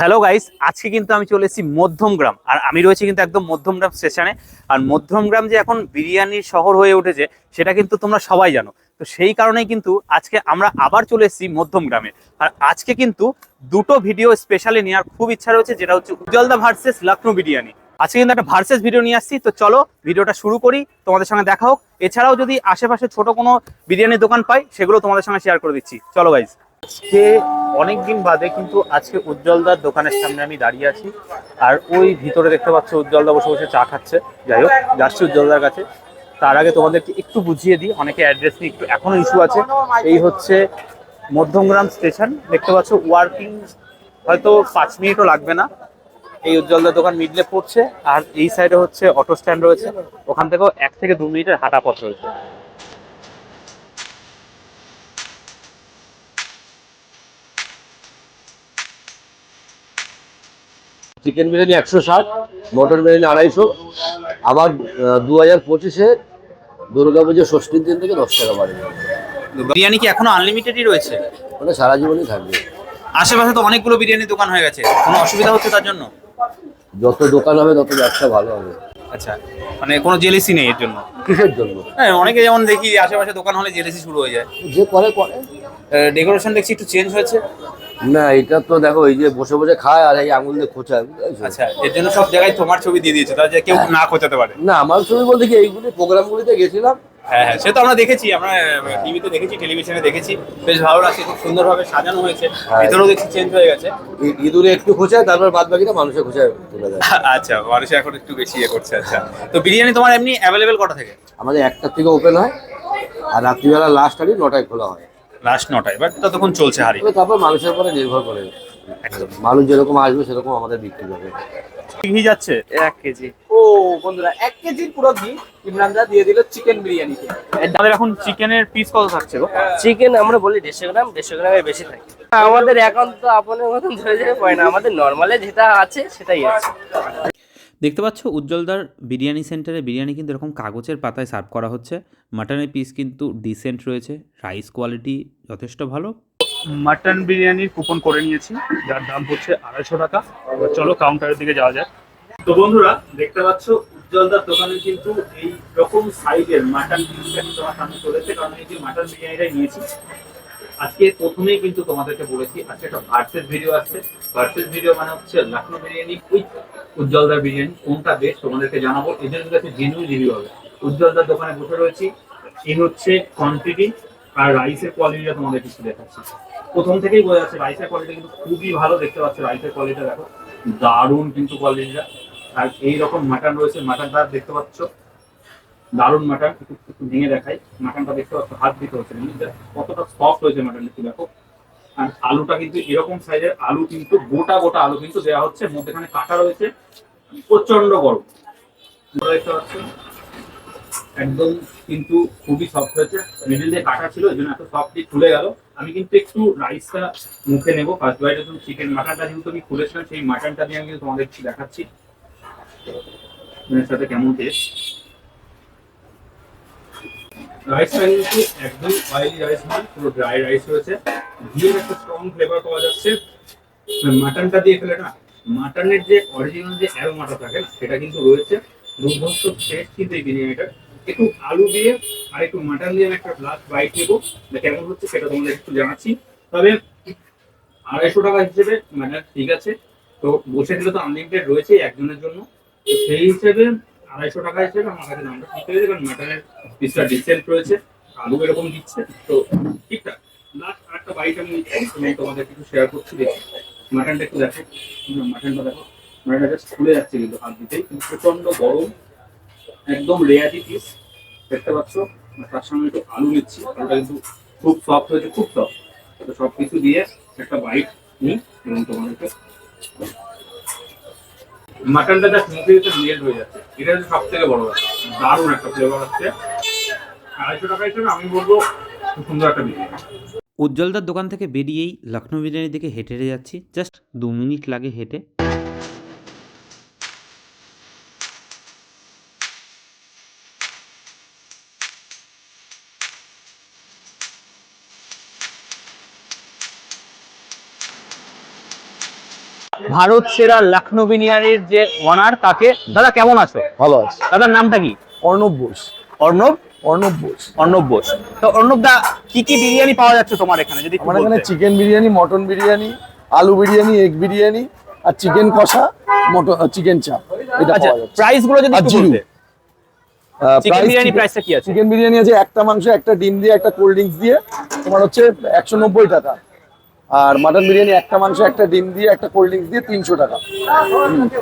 Hello guys, আজকে কিন্তু আমি চলে এসেছি মধ্যমগ্রাম, আর আমি রয়েছি কিন্তু একদম মধ্যমগ্রাম স্টেশনে। আর মধ্যমগ্রাম যে এখন বিরিয়ানির শহর হয়ে উঠেছে, সেটা কিন্তু তোমরা সবাই জানো। তো সেই কারণেই কিন্তু আজকে আমরা আবার চলে এসেছি মধ্যমগ্রামে। আর আজকে কিন্তু দুটো ভিডিও স্পেশালি নেওয়ার খুব ইচ্ছা রয়েছে, যেটা হচ্ছে উজ্জ্বলদা ভার্সেস লখনৌ বিরিয়ানি। আজকে কিন্তু একটা ভার্সেস ভিডিও নিয়ে আসছি, তো চলো ভিডিওটা শুরু করি, তোমাদের সঙ্গে দেখা হোক। এছাড়াও যদি আশেপাশে ছোট কোনো বিরিয়ানির দোকান পাই, সেগুলো তোমাদের সঙ্গে শেয়ার করে দিচ্ছি। চলো গাইজ আজকে অনেকদিন বাদে কিন্তু আজকে উজ্জ্বলদার দোকানের সামনে আমি দাঁড়িয়ে আছি। আর ওই ভিতরে দেখতে পাচ্ছ উজ্জ্বলদা বসে বসে চা খাচ্ছে। যাই হোক, যাচ্ছি উজ্জ্বলদার কাছে। তার আগে তোমাদেরকে একটু বুঝিয়ে দিই, অনেকে অ্যাড্রেস নিয়ে একটু এখনও ইস্যু আছে। এই হচ্ছে মধ্যমগ্রাম স্টেশন দেখতে পাচ্ছ ওয়ার্কিং হয়তো পাঁচ মিনিটও লাগবে না। এই উজ্জ্বলদার দোকান মিডলে পড়ছে। আর এই সাইডে হচ্ছে অটো স্ট্যান্ড রয়েছে। ওখান থেকেও এক থেকে দু মিনিটের হাঁটা পথ রয়েছে। চিকেন বিরিয়ানি একশো ষাট মটন বিরিয়ানি আড়াইশো আবার দু হাজার পঁচিশে দুর্গা পুজো ষষ্ঠীর দিন থেকে দশ টাকা বাড়বে বিরিয়ানি কি এখনও আনলিমিটেডই রয়েছে? ওটা সারা জীবনই থাকবে। আশেপাশে তো অনেকগুলো বিরিয়ানির দোকান হয়ে গেছে। কোনো অসুবিধা হচ্ছে তার জন্য? যত দোকান হবে তত ব্যবসা ভালো হবে। আচ্ছা মানে কোনো জেলেসি নেই এর জন্য? কিসের জন্য? হ্যাঁ অনেকে যেমন দেখি আশেপাশে দোকান হলে জেলেসি শুরু হয়ে যায়। যে করে করে। ডেকোরেশন দেখছি একটু চেঞ্জ হয়েছে। না এটা তো দেখো এই যে বসে বসে খায় আর এই আঙুল দিয়ে খোঁচায় আচ্ছা এর জন্য সব জায়গায় তোমার ছবি দিয়ে দিয়েছে তাহলে যে কেউ না খোঁচাতে পারে। না আমার ছবি বলতে কি এইগুলি প্রোগ্রামগুলিতে গেছিলাম। হ্যাঁ হ্যাঁ সে তো আমরা দেখেছি আমরা টিভিতে দেখেছি টেলিভিশনে দেখেছি বেশ ভালো লাগছে খুব সুন্দরভাবে সাজানো হয়েছে হ্যাঁ। ভিতরেও দেখছি চেঞ্জ হয়ে গেছে। ইঁদুরে একটু খোঁচায় তারপর বাদ বাকিটা মানুষের খোঁচায় তুলে দেয়। আচ্ছা মানুষ এখন একটু বেশি ইয়ে করছে আচ্ছা। তো বিরিয়ানি তোমার এমনি অ্যাভেলেবেল কটা থেকে? আমাদের একটার থেকে ওপেন হয় আর রাত্রিবেলা লাস্ট হাড়ি নটায় খোলা হয়। লাস্ট নটায় বাট ততক্ষণ চলছে হারি। তারপর মানুষের উপরে নির্ভর করে। মানুষ যেরকম আসবে সেরকম আমাদের বিক্রি হবে। ঘি যাচ্ছে? এক কেজি। ও বন্ধুরা এক কেজির পুরো ঘি ইমরানদা দিয়ে দিল চিকেন বিরিয়ানিতে আমাদের এখন চিকেনের পিস কত থাকছে গো? চিকেন আমরা বলি দেড়শো গ্রাম দেড়শো গ্রামের বেশি থাকে। আমাদের একান্ত আপনের মতন ধরে যেতে পারে না। আমাদের নর্মালে যেটা আছে সেটাই আছে। দেখতে পাচ্ছ, উজ্জ্বলদার বিরিয়ানি সেন্টারে বিরিয়ানি কিন্তু এরকম কাগজের পাতায় সার্ভ করা হচ্ছে। মাটনের পিস কিন্তু ডিসেন্ট রয়েছে রাইস কোয়ালিটি যথেষ্ট ভালো। মাটন বিরিয়ানির কুপন করে নিয়েছি, যার দাম হচ্ছে আড়াইশো টাকা। চলো কাউন্টারের দিকে যাওয়া যাক। তো বন্ধুরা, দেখতে পাচ্ছ, উজ্জ্বলদার দোকানে কিন্তু এই রকম সাইজের মাটন বিরিয়ানি তোমার সামনে চলেছে কারণ এই যে মাটন বিরিয়ানিটাই নিয়েছি আজকে প্রথমেই কিন্তু তোমাদেরকে বলেছি, আজকে একটা ভার্সেস ভিডিও আসছে। ভার্সেস ভিডিও মানে হচ্ছে লখনৌ বিরিয়ানি উইথ উজ্জ্বলদার বিরিয়ানি। কোনটা বেশ তোমাদেরকে জানাব। এদের কাছে জেনুইন রিভিউ হবে। উজ্জ্বলদার দোকানে বসে রয়েছি। এই হচ্ছে কোয়ান্টিটি আর রাইসের কোয়ালিটিটা তোমাদের কিছু দেখাচ্ছি। প্রথম থেকেই বোঝা যাচ্ছে রাইসের কোয়ালিটি কিন্তু খুবই ভালো। দেখতে পাচ্ছ রাইসের কোয়ালিটি দেখো। দারুণ কিন্তু কোয়ালিটিটা আর এই রকম মাটন রয়েছে। মাটনটা দেখতে পাচ্ছ। দারুণ মাটন একটু ভেঙে দেখাই মাটনটা দেখতে পাচ্ছ হাত দিতে হচ্ছে? কতটা সফট হয়েছে মাটন একটু দেখো? আর আলুটা কিন্তু এরকম সাইজের আলু কিন্তু, গোটা গোটা আলু কিন্তু দেওয়া হচ্ছে। মধ্যেখানে কাটা রয়েছে। প্রচণ্ড গরম। দেখতে পাচ্ছ? একদম কিন্তু খুবই সফট হয়েছে। মিডিল দিয়ে কাটা ছিল, এই জন্য এত সফটলি খুলে গেল। আমি কিন্তু একটু রাইসটা মুখে নেব। ফার্স্ট বাইটে তুমি চিকেন মাটনটা যেহেতু আমি খুলেছিলাম, সেই মাটনটা দিয়ে আমি কিন্তু তোমাদের দেখাচ্ছি। সাথে কেমন টেস্ট রাইসটা কিন্তু একদম অয়েলি রাইস নয়, পুরো ড্রাই রাইস রয়েছে। ঘিয়ের একটা স্ট্রং ফ্লেভার পাওয়া যাচ্ছে। মাটনটা দিয়ে ফেলে না মাটনের যে অরিজিনাল যে অ্যারোমাটা থাকে, সেটা কিন্তু রয়েছে। দুর্ধর্ষ টেস্ট কিন্তু এই বিরিয়ানিটা একটু আলু দিয়ে আর একটু মাটন দিয়ে আমি একটা লাস্ট বাইট নেব। কেমন হচ্ছে সেটা তোমাদের একটু জানাচ্ছি। তবে আড়াইশো টাকা হিসেবে মাটন ঠিক আছে। তো বসে দিলে তো আনলিমিটেড রয়েছে একজনের জন্য। সেই হিসেবে আড়াইশো টাকা হিসেবে আমার কাছে দামটা ঠিক হয়েছে কারণ মাটনের পিসটা ডিসেন্ট রয়েছে, আলু এরকম দিচ্ছে, তো ঠিকঠাক। লাস্ট আরেকটা বাইট আমি আমি তোমাদের কিছু শেয়ার করছি, দেখি। মাটনটা একটু দেখো। মাটনটা দেখো। মাটনটা জাস্ট খুলে যাচ্ছে কিন্তু হাত দিতেই, কিন্তু প্রচণ্ড গরম, একদম রেয়ারি পিস দেখতে পাচ্ছ? তার সঙ্গে একটু আলু নিচ্ছি, আলুটা কিন্তু খুব সফট হয়েছে, খুব সফট তো সব কিছু দিয়ে একটা বাইট নিই, এবং তোমাদেরকে মাটনটা জাস্ট মুখে দিতে মেল্ট হয়ে যাচ্ছে। এটা হচ্ছে সব থেকে বড় ব্যাপার। দারুণ একটা ফ্লেভার আসছে আড়াইশো টাকা হিসেবে আমি বলব খুব সুন্দর একটা বিরিয়ানি। উজ্জ্বলদার দোকান থেকে বেরিয়েই লখনৌ বিরিয়ানির দিকে হেঁটে হেঁটে যাচ্ছি। জাস্ট দু মিনিট লাগে হেঁটে। ভারত সেরা লখনৌ বিরিয়ানির যে ওনার তাকে দাদা কেমন আছো? ভালো আছে। দাদার নামটা কি? অর্ণব বোস। অর্ণব? অর্ণব বোস। অর্ণব বোস। তো অর্ণব দা কি কি বিরিয়ানি পাওয়া যাচ্ছে তোমার এখানে? যদি আমার এখানে চিকেন বিরিয়ানি মটন বিরিয়ানি আলু বিরিয়ানি এগ বিরিয়ানি আর চিকেন কষা মটন চিকেন চাপ। এটা আচ্ছা পাওয়া যাচ্ছে। প্রাইসগুলো যদি একটু বলতে। চিকেন বিরিয়ানি প্রাইসটা কি আছে? চিকেন বিরিয়ানি আছে একটা মাংস একটা ডিম দিয়ে একটা কোল্ড ড্রিঙ্কস দিয়ে তোমার হচ্ছে একশো নব্বই টাকা। আর মাটন বিরিয়ানি একটা মাংস একটা ডিম দিয়ে একটা কোল্ড ড্রিঙ্কস দিয়ে তিনশো টাকা।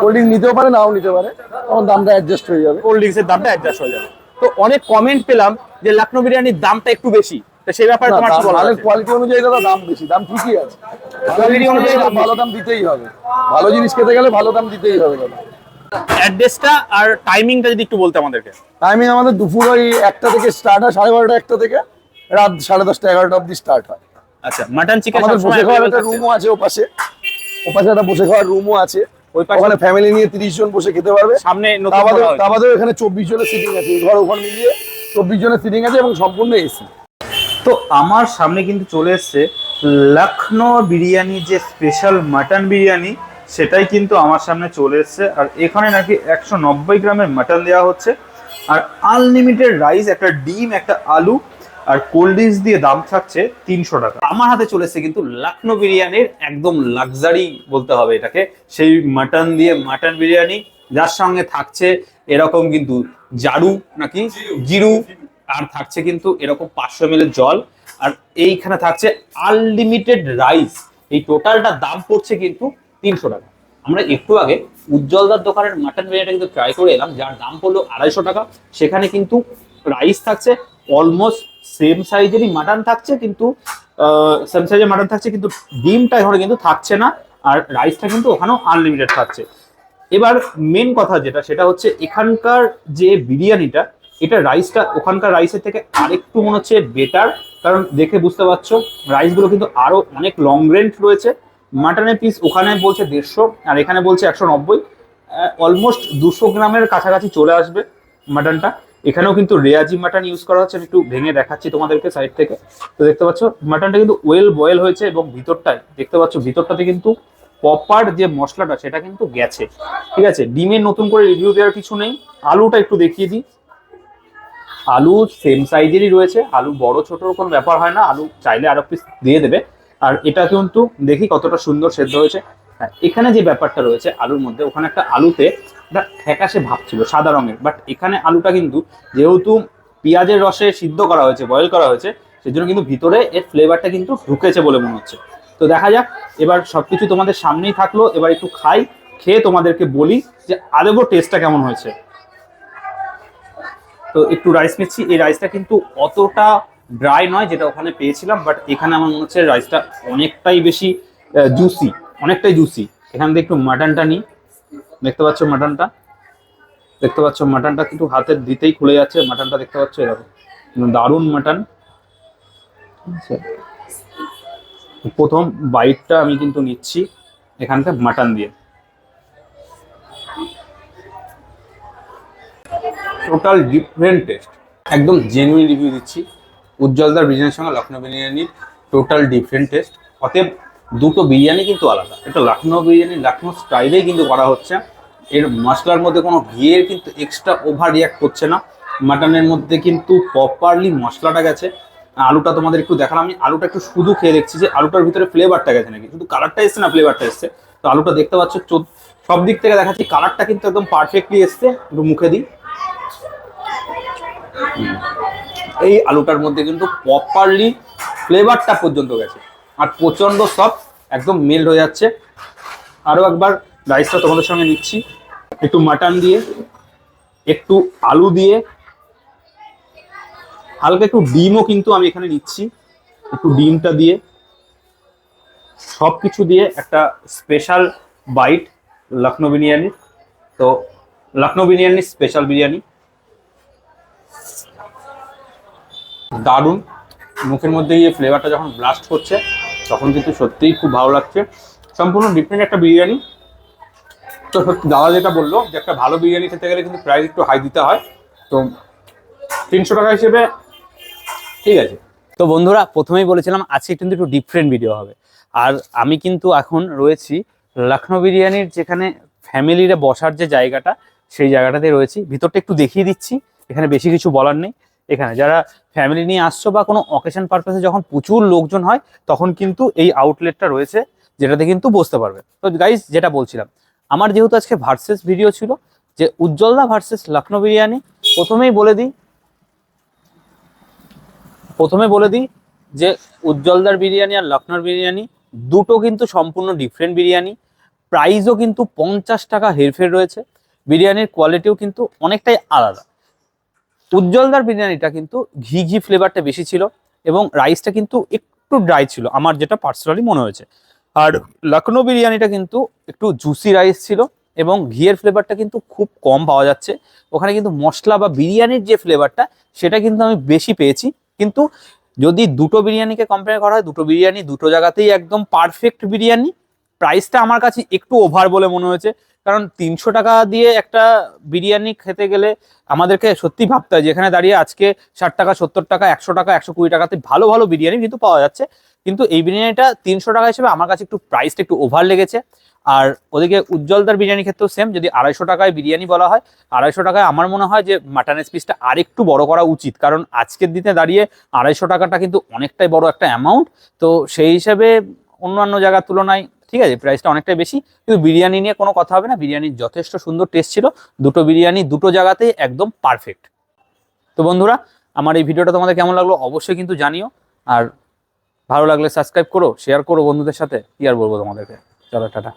কোল্ড ড্রিঙ্কস নিতেও পারে নাও নিতে পারে। তখন দামটা অ্যাডজাস্ট হয়ে যাবে। কোল্ড ড্রিঙ্কস এর দামটা অ্যাডজাস্ট হয়ে যাবে। তো অনেক কমেন্ট পেলাম যে লখনৌ বিরিয়ানির দামটা একটু বেশি। তো সেই ব্যাপারে তোমার কি আছে? কোয়ালিটি অনুযায়ী দাদা দাম বেশি। দাম ঠিকই আছে। ভালো অনুযায়ী ভালো দাম দিতেই হবে। ভালো জিনিস খেতে গেলে ভালো দাম দিতেই হবে দাদা। অ্যাড্রেসটা আর টাইমিংটা যদি একটু বলতে আমাদেরকে। টাইমিং আমাদের দুপুর ওই একটা থেকে স্টার্ট হয় সাড়ে বারোটা একটা থেকে। রাত সাড়ে দশটা এগারোটা অবধি স্টার্ট হয়। আচ্ছা মাটন চিকেন আমাদের বসে খাওয়ার একটা রুমও আছে ওপাশে। ওপাশে একটা বসে খাওয়ার রুমও আছে। ওই পাশে- ওখানে ফ্যামিলি নিয়ে তিরিশ জন বসে খেতে পারবে। সামনে এখানে চব্বিশ জনের সিটিং আছে। ঘর ওখানে মিলিয়ে চব্বিশ জনের সিটিং আছে এবং সম্পূর্ণ এসি তো আমার সামনে কিন্তু চলে এসছে লখনৌ বিরিয়ানি যে স্পেশাল মাটন বিরিয়ানি সেটাই কিন্তু আমার সামনে চলে এসছে। আর এখানে নাকি একশো নব্বই গ্রামের মাটন দেওয়া হচ্ছে। আর আনলিমিটেড রাইস একটা ডিম একটা আলু আর কোল্ড ড্রিঙ্কস দিয়ে দাম থাকছে তিনশো টাকা। আমার হাতে চলে এসছে কিন্তু লখনৌ বিরিয়ানির একদম লাক্সারি বলতে হবে এটাকে। সেই মাটন দিয়ে মাটন বিরিয়ানি, যার সঙ্গে থাকছে এরকম কিন্তু জারু নাকি জিরু, আর থাকছে কিন্তু এরকম পাঁচশো এম জল। আর এইখানে থাকছে আনলিমিটেড রাইস এই টোটালটা দাম পড়ছে কিন্তু তিনশো টাকা। আমরা একটু আগে উজ্জ্বলদার দোকানের মাটন বিরিয়ানিটা কিন্তু ট্রাই করে এলাম, যার দাম পড়ল আড়াইশো টাকা। সেখানে কিন্তু রাইস থাকছে অলমোস্ট সেম সাইজেরই মাটন থাকছে, কিন্তু সেম সাইজের মাটন থাকছে, কিন্তু ডিমটা এখানে কিন্তু থাকছে না, আর রাইসটা কিন্তু ওখানেও আনলিমিটেড থাকছে। এবার মেন কথা যেটা, সেটা হচ্ছে এখানকার যে বিরিয়ানিটা, এটা রাইসটা ওখানকার রাইসের থেকে আরেকটু মনে হচ্ছে বেটার কারণ দেখে বুঝতে পারছ রাইসগুলো কিন্তু আরও অনেক লং রেঞ্জ রয়েছে। মাটনের পিস ওখানে বলছে দেড়শো, আর এখানে বলছে একশো নব্বই অলমোস্ট দুশো গ্রামের কাছাকাছি চলে আসবে মাটনটা এখানেও কিন্তু রেয়াজি মাটন ইউজ করা হচ্ছে একটু ভেঙে দেখাচ্ছি তোমাদেরকে সাইড থেকে। তো দেখতে পাচ্ছ, মাটনটা কিন্তু ওয়েল বয়েল হয়েছে এবং ভিতরটায়, দেখতে পাচ্ছ ভিতরটাতে কিন্তু প্রপার যে মশলাটা, সেটা কিন্তু গেছে। ঠিক আছে, ডিমের নতুন করে রিভিউ দেওয়ার কিছু নেই। আলুটা একটু দেখিয়ে দিই। আলু সেম সাইজেরই রয়েছে, আলু বড় ছোটর কোনো ব্যাপার হয় না, আলু চাইলে আরও পিস দিয়ে দেবে। আর এটা কিন্তু দেখি কতটা সুন্দর সেদ্ধ হয়েছে। হ্যাঁ এখানে যে ব্যাপারটা রয়েছে, আলুর মধ্যে, ওখানে একটা আলুতে একটা ফ্যাকাশে ভাব ছিল, সাদা রঙের। বাট এখানে আলুটা কিন্তু যেহেতু পেঁয়াজের রসে সিদ্ধ করা হয়েছে বয়েল করা হয়েছে, সেজন্য কিন্তু ভিতরে এর ফ্লেভারটা কিন্তু ঢুকেছে বলে মনে হচ্ছে। তো দেখা যাক, এবার সবকিছু তোমাদের সামনেই থাকল, এবার একটু খাই, খেয়ে তোমাদেরকে বলি যে আদেবো টেস্টটা কেমন হয়েছে। তো একটু রাইস নিচ্ছি, এই রাইসটা কিন্তু অতটা ড্রাই নয় যেটা ওখানে পেয়েছিলাম বাট এখানে আমার মনে হচ্ছে রাইসটা অনেকটাই বেশি জুসি অনেকটাই জুসি এখান থেকে একটু মাটনটা নিই। দেখতে পাচ্ছ মাটনটা? দেখতে পাচ্ছ মাটনটা কিন্তু হাতের দিতেই খুলে যাচ্ছে, মাটনটা দেখতে পাচ্ছ এরকম। দারুণ মাটন। প্রথম বাইটটা আমি কিন্তু নিচ্ছি এখানকার মাটন দিয়ে। টোটাল ডিফারেন্ট টেস্ট একদম জেনুইন রিভিউ দিচ্ছি। উজ্জ্বলদার বিরিয়ানির সঙ্গে লখনৌ বিরিয়ানির টোটাল ডিফারেন্ট টেস্ট অতএব দুটো বিরিয়ানি কিন্তু আলাদা। এটা লখনৌ বিরিয়ানি লখনৌ স্টাইলেই কিন্তু করা হচ্ছে। এর মশলার মধ্যে কোনো ঘিয়ের কিন্তু এক্সট্রা ওভার রিয়াক্ট করছে না। মাটনের মধ্যে কিন্তু প্রপারলি মশলাটা গেছে। আলুটা তোমাদের একটু দেখালাম। আমি আলুটা একটু শুধু খেয়ে দেখছি যে আলুটার ভিতরে ফ্লেভারটা গেছে নাকি? শুধু কালারটা এসছে না ফ্লেভারটা এসছে? তো আলুটা দেখতে পাচ্ছ সব দিক থেকে দেখাচ্ছি কালারটা কিন্তু একদম পারফেক্টলি এসছে। একটু মুখে দিই। এই আলুটার মধ্যে কিন্তু প্রপারলি ফ্লেভারটা পর্যন্ত গেছে। আর প্রচণ্ড সফট একদম মেল্ট হয়ে যাচ্ছে। আরও একবার রাইসটা তোমাদের সঙ্গে নিচ্ছি। একটু মাটন দিয়ে, একটু আলু দিয়ে, হালকা একটু ডিমও কিন্তু আমি এখানে নিচ্ছি। একটু ডিমটা দিয়ে সব কিছু দিয়ে একটা স্পেশাল বাইট লখনৌ বিরিয়ানির তো লখনৌ বিরিয়ানির স্পেশাল বিরিয়ানি। দারুণ। মুখের মধ্যে গিয়ে ফ্লেভারটা যখন ব্লাস্ট করছে তখন কিন্তু সত্যিই খুব ভালো লাগছে। সম্পূর্ণ ডিফারেন্ট একটা বিরিয়ানি। তো সত্যি দাদা যেটা বলল যে একটা ভালো বিরিয়ানি খেতে গেলে কিন্তু প্রাইস একটু হাই দিতে হয়। তো তিনশো টাকা হিসেবে ঠিক আছে। তো বন্ধুরা, প্রথমেই বলেছিলাম, আজকে কিন্তু একটু ডিফারেন্ট ভিডিও হবে। আর আমি কিন্তু এখন রয়েছি লখনৌ বিরিয়ানির যেখানে ফ্যামিলিরা বসার যে জায়গাটা, সেই জায়গাটাতে রয়েছি। ভিতরটা একটু দেখিয়ে দিচ্ছি, এখানে বেশি কিছু বলার নেই। এখানে। যারা ফ্যামিলি নিয়ে আসছো বা কোনো অকেশন পারপাসে যখন প্রচুর লোকজন হয়, তখন কিন্তু এই আউটলেটটা রয়েছে, যেটাতে কিন্তু বসতে পারবে। তো গাইজ যেটা বলছিলাম, আমার যেহেতু আজকে ভার্সেস ভিডিও ছিল, যে উজ্জ্বলদা ভার্সেস লখনৌ বিরিয়ানি, প্রথমেই বলে দিই, প্রথমে বলে দিই যে উজ্জ্বলদার বিরিয়ানি আর লখনৌর বিরিয়ানি দুটো কিন্তু সম্পূর্ণ ডিফারেন্ট বিরিয়ানি। প্রাইসও কিন্তু পঞ্চাশ টাকা হেরফের রয়েছে। বিরিয়ানির কোয়ালিটিও কিন্তু অনেকটাই আলাদা। উজ্জ্বলদার বিরিয়ানিটা কিন্তু ঘি ঘি ফ্লেভারটা বেশি ছিল এবং রাইসটা কিন্তু একটু ড্রাই ছিল, আমার যেটা পার্সোনালি মনে হয়েছে। আর লখনৌ বিরিয়ানিটা কিন্তু একটু জুসি রাইস ছিল এবং ঘিয়ের ফ্লেভারটা কিন্তু খুব কম পাওয়া যাচ্ছে। ওখানে কিন্তু মশলা বা বিরিয়ানির যে ফ্লেভারটা সেটা কিন্তু আমি বেশি পেয়েছি। কিন্তু যদি দুটো বিরিয়ানিকে কম্পেয়ার করা হয়, দুটো বিরিয়ানি দুটো জায়গাতেই একদম পারফেক্ট বিরিয়ানি প্রাইসটা আমার কাছে একটু ওভার বলে মনে হয়েছে। কারণ তিনশো টাকা দিয়ে একটা বিরিয়ানি খেতে গেলে আমাদেরকে সত্যি ভাবতে হয়, যেখানে দাঁড়িয়ে আজকে ষাট টাকা, সত্তর টাকা, একশো টাকা, একশো কুড়ি টাকাতে ভালো ভালো বিরিয়ানি কিন্তু পাওয়া যাচ্ছে। কিন্তু এই বিরিয়ানিটা তিনশো টাকা হিসেবে আমার কাছে একটু প্রাইসটা একটু ওভার লেগেছে। আর ওদিকে উজ্জ্বলদার বিরিয়ানি ক্ষেত্রেও সেম যদি আড়াইশো টাকায় বিরিয়ানি বলা হয়, আড়াইশো টাকায় আমার মনে হয় যে মাটনের পিসটা আরেকটু বড় করা উচিত। কারণ আজকের দিনে দাঁড়িয়ে আড়াইশো টাকাটা কিন্তু অনেকটাই বড় একটা অ্যামাউন্ট তো সেই হিসাবে অন্যান্য জায়গার তুলনায় ঠিক আছে? প্রাইসটা অনেকটাই বেশি। কিন্তু বিরিয়ানি নিয়ে কোনো কথা হবে না। বিরিয়ানির যথেষ্ট সুন্দর টেস্ট ছিল। দুটো বিরিয়ানি দুটো জায়গাতেই একদম পারফেক্ট তো বন্ধুরা, আমার এই ভিডিওটা তোমাদের কেমন লাগল অবশ্যই কিন্তু জানিও। আর ভালো লাগলে সাবস্ক্রাইব করো শেয়ার করো বন্ধুদের সাথে। কি আর বলব তোমাদেরকে? চলো, টাটা।